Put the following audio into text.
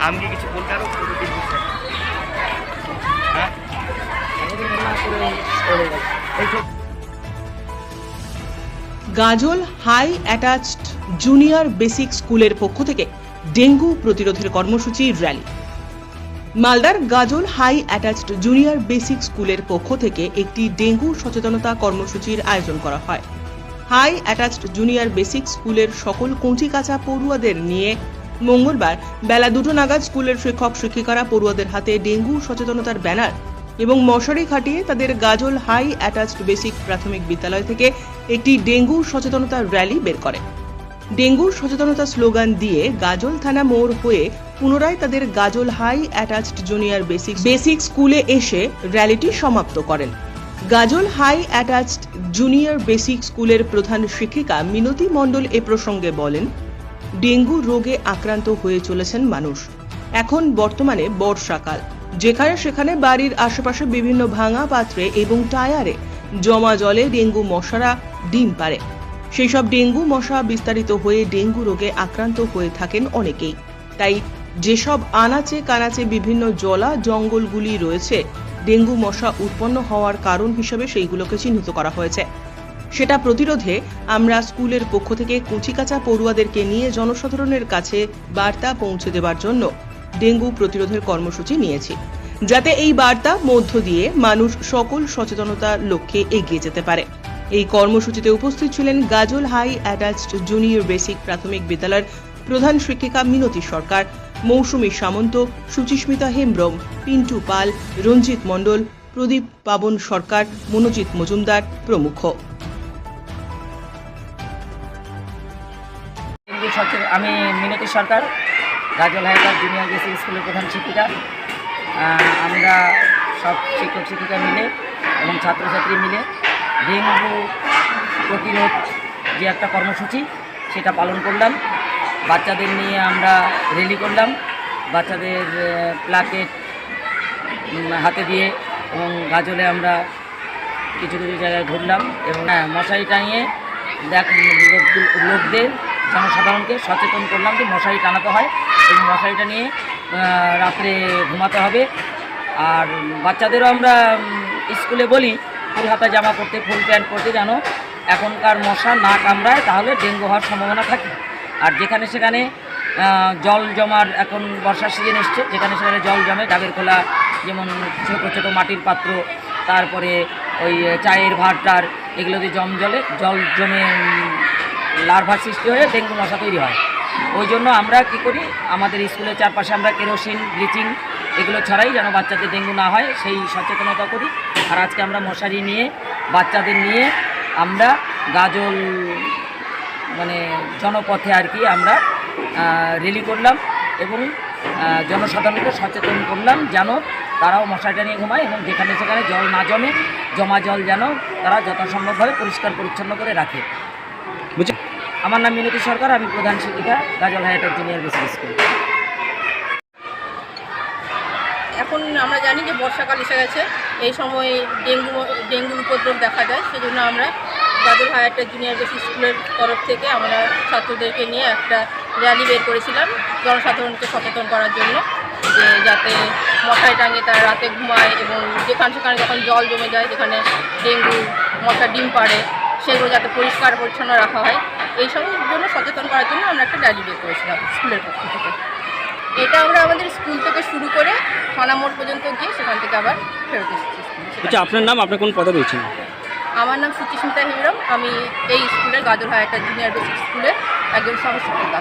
আমি কি কিছু বলতে আরও হ্যাঁ? গাজল হাই অ্যাটাচড জুনিয়র বেসিক স্কুলের পক্ষ থেকে ডেঙ্গু প্রতিরোধের কর্মসূচি র্যালি। মালদার গাজল হাই অ্যাটাচড জুনিয়র বেসিক স্কুলের পক্ষ থেকে একটি ডেঙ্গু সচেতনতা কর্মসূচির আয়োজন করা হয়। হাই অ্যাটাচড জুনিয়র বেসিক স্কুলের সকল কঞ্চিকাচা পড়ুয়াদের নিয়ে মঙ্গলবার বেলা দুটো নাগাদ স্কুলের শিক্ষক শিক্ষিকারা পড়ুয়াদের হাতে ডেঙ্গু সচেতনতার ব্যানার এবং মশারি খাটিয়ে তাদের গাজল হাই অ্যাটাচড বেসিক প্রাথমিক বিদ্যালয় থেকে একটি ডেঙ্গু সচেতনতা র্যালি বের করে। ডেঙ্গু সচেতনতা স্লোগান দিয়ে গাজল থানা মোড় হয়ে পুনরায় তাদের গাজল high attached junior basic basic স্কুলে এসে র্যালিটি সমাপ্ত করেন। গাজল হাই অ্যাটাচড জুনিয়র বেসিক স্কুলের প্রধান শিক্ষিকা মিনতি মণ্ডল এ প্রসঙ্গে বলেন ডেঙ্গু রোগে আক্রান্ত হয়ে চলেছেন মানুষ। এখন বর্তমানে বর্ষাকাল। যেখানে সেখানে বাড়ির আশেপাশে বিভিন্ন ভাঙা পাত্রে এবং টায়ারে জমা জলে ডেঙ্গু মশারা ডিম পারে সেই সব ডেঙ্গু মশা বিস্তারিত হয়ে ডেঙ্গু রোগে আক্রান্ত হয়ে থাকেন অনেকেই। তাই যেসব আনাচে কানাচে বিভিন্ন জলা জঙ্গলগুলি রয়েছে, ডেঙ্গু মশা উৎপন্ন হওয়ার কারণ হিসেবে সেইগুলোকে চিহ্নিত করা হয়েছে। সেটা প্রতিরোধে আমরা স্কুলের পক্ষ থেকে কুচিকাচা পড়ুয়াদেরকে নিয়ে জনসাধারণের কাছে বার্তা পৌঁছে দেবার জন্য ডেঙ্গু প্রতিরোধের কর্মসূচি নিয়েছি, যাতে এই বার্তা মধ্য দিয়ে মানুষ সকল সচেতনতার লক্ষ্যে এগিয়ে যেতে পারে। এই কর্মসূচিতে উপস্থিত ছিলেন গাজল হাই অ্যাটাচড জুনিয়র বেসিক প্রাথমিক বিদ্যালয়ের প্রধান শিক্ষিকা মিনতি সরকার, মৌসুমী সামন্ত, সুচিস্মিতা হেমব্রম, পিন্টু পাল, রঞ্জিত মণ্ডল, প্রদীপ পাবন সরকার, মনোজিৎ মজুমদার প্রমুখ। সচেতন আমি মিনতি সরকার গাজল হাইকার জুনিয়র বেসিক স্কুলের প্রধান শিক্ষিকা। আমরা সব শিক্ষক শিক্ষিকা মিলে এবং ছাত্রছাত্রী মিলে ডেঙ্গু প্রতিরোধ যে একটা কর্মসূচি, সেটা পালন করলাম। বাচ্চাদের নিয়ে আমরা র্যালি করলাম। বাচ্চাদের প্লাকেট হাতে দিয়ে এবং গাজলে আমরা কিছু কিছু জায়গায় ঘুরলাম। এবং হ্যাঁ মশারি টাঙিয়ে দেখ লোক- লোকদের জনসাধারণকে সচেতন করলাম যে মশারি টানাতে হয় এবং মশারিটা নিয়ে রাত্রে ঘুমাতে হবে। আর বাচ্চাদেরও আমরা স্কুলে বলি, ফুল হাতা জামা পরতে, ফুল প্যান্ট পরতে যেন এখনকার মশা না কামড়ায়, তাহলে ডেঙ্গু হওয়ার সম্ভাবনা থাকে। আর যেখানে সেখানে জল জমার এখন বর্ষার সিজন এসছে, যেখানে সেখানে জল জমে, ডাবের খোলা যেমন ছোটো ছোটো মাটির পাত্র, তারপরে ওই চায়ের ভাতটার এগুলোতে জম জলে, জল জমে লার্ভা সৃষ্টি হয়ে ডেঙ্গু মশা তৈরি হয়। ওই জন্য আমরা কি করি, আমাদের স্কুলের চারপাশে আমরা কেরোসিন, ব্লিচিং এগুলো ছাড়াই যেন বাচ্চাদের ডেঙ্গু না হয়, সেই সচেতনতা করি। আর আজকে আমরা মশারি নিয়ে, বাচ্চাদের নিয়ে আমরা গাজল মানে জনপথে আর কি আমরা রেলি করলাম এবং জনসাধারণকে সচেতন করলাম যেন তারাও মশারিটা নিয়ে ঘুমায় এবং যেখানে সেখানে জল না জমে, জমা জল যেন তারা যথাসম্ভবভাবে পরিষ্কার পরিচ্ছন্ন করে রাখে। বুঝছি আমার নাম মিনতি সরকার আমি প্রধান শিক্ষিকা গাজল হায়াটের জুনিয়র বেসিক স্কুল। এখন আমরা জানি যে বর্ষাকাল এসে গেছে এই সময় ডেঙ্গু ডেঙ্গুর উপদ্রব দেখা যায় সেজন্য আমরা গাজল হায়ারটা জুনিয়র বেসিক স্কুলের তরফ থেকে আমরা ছাত্রদেরকে নিয়ে একটা র্যালি বের করেছিলাম জনসাধারণকে সচেতন করার জন্য যে যাতে মশারি টাঙিয়ে তারা রাতে ঘুমায় এবং যেখানে সেখানে যখন জল জমে যায় যেখানে ডেঙ্গু মশা ডিম পাড়ে সেগুলো যাতে পরিষ্কার পরিচ্ছন্ন রাখা হয় এইসবের জন্য সচেতন করার জন্য আমরা একটা ডায়রি বের করেছিলাম স্কুলের পক্ষ থেকে। এটা আমরা আমাদের স্কুল থেকে শুরু করে থানা মোড় পর্যন্ত গিয়ে সেখান থেকে আবার ফেরত এসেছি আচ্ছা আপনার নাম আপনার কোন পদে রয়েছেন? আমার নাম সুচিস্মিতা হেমরম আমি এই স্কুলের গাজর হায়াটা জুনিয়র বেসিক স্কুলের একজন সহশিক্ষিকা।